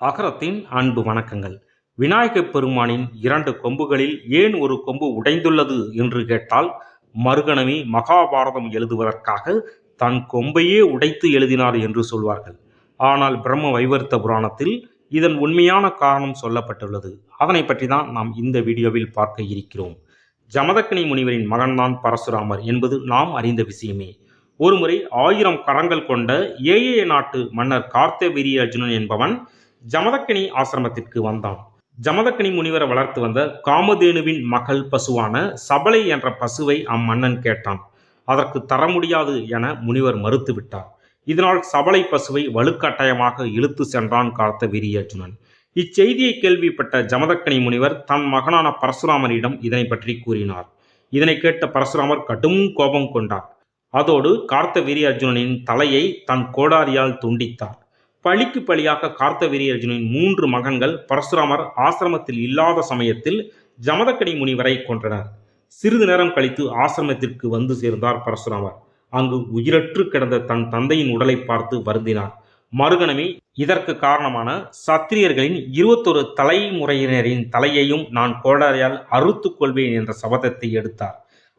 அகரத்தின் அன்பு வணக்கங்கள். விநாயகப் பெருமானின் இரண்டு கொம்புகளில் ஏன் ஒரு கொம்பு உடைந்துள்ளது என்று கேட்டால் மறுகணமே மகாபாரதம் எழுதுவதற்காக தன் கொம்பையே உடைத்து எழுதினார் என்று சொல்வார்கள். ஆனால் பிரம்ம வைவர்த்த புராணத்தில் இதன் உண்மையான காரணம் சொல்லப்பட்டுள்ளது. அதனை பற்றி தான் நாம் இந்த வீடியோவில் பார்க்க இருக்கிறோம். ஜமதக்கனி முனிவரின் மகன்தான் பரசுராமர் என்பது நாம் அறிந்த விஷயமே. ஒருமுறை ஆயிரம் கரங்கள் கொண்ட ஏஏ நாட்டு மன்னர் கார்த்தவீரிய அர்ஜுனன் என்பவன் ஜமதக்கினி ஆசிரமத்திற்கு வந்தான். ஜமதக்கினி முனிவரை வளர்த்து வந்த காமதேனுவின் மகள் பசுவான சபலை என்ற பசுவை அம்மன்னன் கேட்டான். அதற்கு தர முடியாது என முனிவர் மறுத்துவிட்டார் இதனால் சபலை பசுவை வலுக்கட்டாயமாக இழுத்து சென்றான் கார்த்த வீரியர்ஜுனன். இச்செய்தியை கேள்விப்பட்ட ஜமதக்கனி முனிவர் தன் மகனான பரசுராமரிடம் இதனை பற்றி கூறினார். இதனை கேட்ட பரசுராமர் கடும் கோபம் கொண்டார். அதோடு கார்த்த வீரியர்ஜுனனின் தலையை தன் கோடாரியால் துண்டித்தார். பழிக்கு பழியாக கார்த்த வீரியர்ஜுனனின் மூன்று மகன்கள் பரசுராமர் ஆசிரமத்தில் இல்லாத சமயத்தில் ஜமதக்கடி முனிவரை கொன்றனர். சிறிது நேரம் கழித்து ஆசிரமத்திற்கு வந்து சேர்ந்தார் பரசுராமர். அங்கு உயிரற்று கிடந்த தன் தந்தையின் உடலை பார்த்து வருந்தினார். மறுகணமே இதற்கு காரணமான சத்திரியர்களின் இருபத்தொரு தலைமுறையினரின் தலையையும் நான் கோடாரியால் அறுத்து கொள்வேன் என்ற சபதத்தை எடுத்தார்.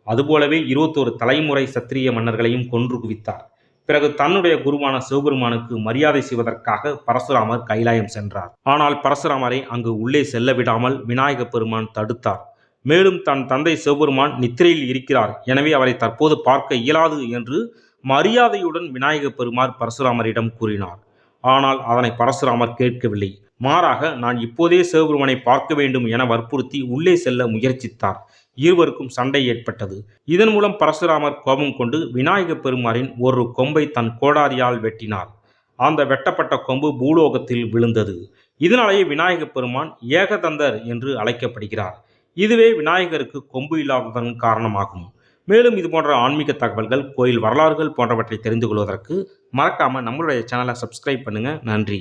அதுபோலவே இருபத்தொரு தலைமுறை சத்திரிய மன்னர்களையும் கொன்று குவித்தார். பிறகு தன்னுடைய குருவான சிவபெருமானுக்கு மரியாதை செய்வதற்காக பரசுராமர் கைலாயம் சென்றார். ஆனால் பரசுராமரை அங்கு உள்ளே செல்ல விடாமல் விநாயக பெருமான் தடுத்தார். மேலும் தன் தந்தை சிவபெருமான் நித்திரையில் இருக்கிறார். எனவே அவரை தற்போது பார்க்க இயலாது என்று மரியாதையுடன் விநாயக பெருமார் பரசுராமரிடம் கூறினார். ஆனால் அதனை பரசுராமர் கேட்கவில்லை. மாறாக நான் இப்போதே சேவருமனை பார்க்க வேண்டும் என வற்புறுத்தி உள்ளே செல்ல முயற்சித்தார். இருவருக்கும் சண்டை ஏற்பட்டது. இதன் மூலம் பரசுராமர் கோபம் கொண்டு விநாயக பெருமாரின் ஒரு கொம்பை தன் கோடாரியால் வெட்டினார். அந்த வெட்டப்பட்ட கொம்பு பூலோகத்தில் விழுந்தது. இதனாலேயே விநாயக பெருமான் ஏகதந்தர் என்று அழைக்கப்படுகிறார். இதுவே விநாயகருக்கு கொம்பு இல்லாததன் காரணமாகும். மேலும் இது போன்ற ஆன்மீக தகவல்கள் கோயில் வரலாறுகள் போன்றவற்றை தெரிந்து கொள்வதற்கு மறக்காமல் நம்மளுடைய சேனலை சப்ஸ்கிரைப் பண்ணுங்கள் நன்றி.